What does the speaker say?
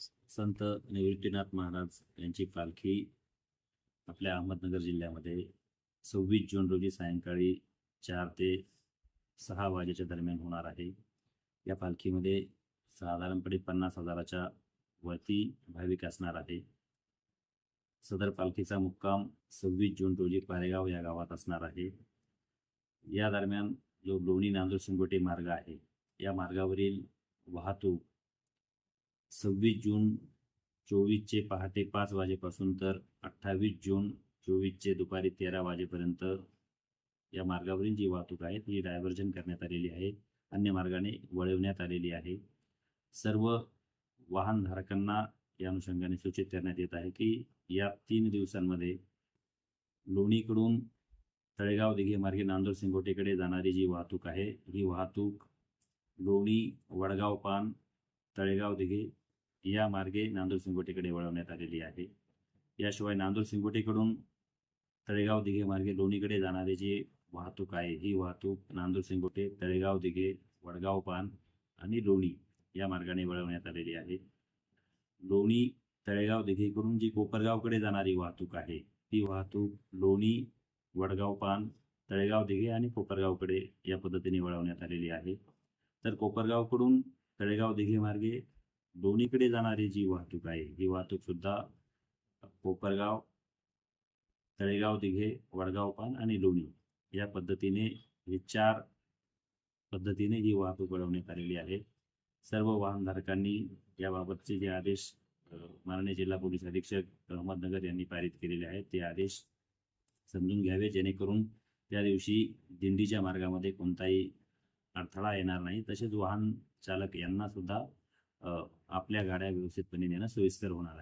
संत निवृत्तीनाथ महाराज यांची पालखी आपल्या अहमदनगर जिल्ह्यामध्ये सव्वीस जून रोजी सायंकाळी चार ते सहा वाजेच्या दरम्यान होणार आहे. या पालखीमध्ये साधारणपणे पन्नास हजाराच्या वरती भाविक असणार आहे. सदर पालखीचा मुक्काम सव्वीस जून रोजी पारेगाव या गावात असणार आहे. या दरम्यान जो लोणी नांदूर शिंगोटे मार्ग आहे या मार्गावरील वाहतूक सव्वीस जून चोवीसचे पहाटे पाच वाजेपासून तर अठ्ठावीस जून चोवीसचे दुपारी तेरा वाजेपर्यंत या मार्गावरील जी वाहतूक आहे ती डायव्हर्जन करण्यात आलेली आहे अन्य मार्गाने वळवण्यात आलेली आहे. सर्व वाहनधारकांना या अनुषंगाने सूचित करण्यात येत आहे की या तीन दिवसांमध्ये लोणीकडून तळेगाव दिघे मार्गे नांदूर सिंगोटेकडे जाणारी जी वाहतूक आहे ही वाहतूक लोणी वडगाव पान तळेगाव दिघे या मार्गे नांदूर सिंगोटीकडे वळवण्यात आलेली आहे. याशिवाय नांदूर सिंगोटीकडून तळेगाव दिघे मार्गे लोणीकडे जाणारी जी वाहतूक आहे ही वाहतूक नांदूर सिंगोटे तळेगाव दिघे वडगाव पान आणि लोणी या मार्गाने वळवण्यात आलेली आहे. लोणी तळेगाव दिघेकडून जी कोपरगावकडे जाणारी वाहतूक आहे ती वाहतूक लोणी वडगाव पान तळेगाव दिघे आणि कोपरगावकडे या पद्धतीने वळवण्यात आलेली आहे. तर कोपरगावकडून तळेगाव दिघे मार्गे दोन्हीकडे जाणारी जी वाहतूक आहे ही वाहतूक सुद्धा कोपरगाव तळेगाव दिघे वडगाव पान आणि लोणी या पद्धतीने हे चार पद्धतीने ही वाहतूक वळवण्यात आलेली आहे. सर्व वाहनधारकांनी याबाबतचे जे आदेश माननीय जिल्हा पोलीस अधीक्षक अहमदनगर यांनी पारित केलेले आहेत ते आदेश समजून घ्यावे जेणेकरून त्या दिवशी दिंडीच्या मार्गामध्ये कोणताही अडथळा येणार नाही. तसेच वाहन चालक यांना सुद्धा आपल्या गाड्या व्यवस्थितपणे नेणं सोयीस्कर होणार आहे.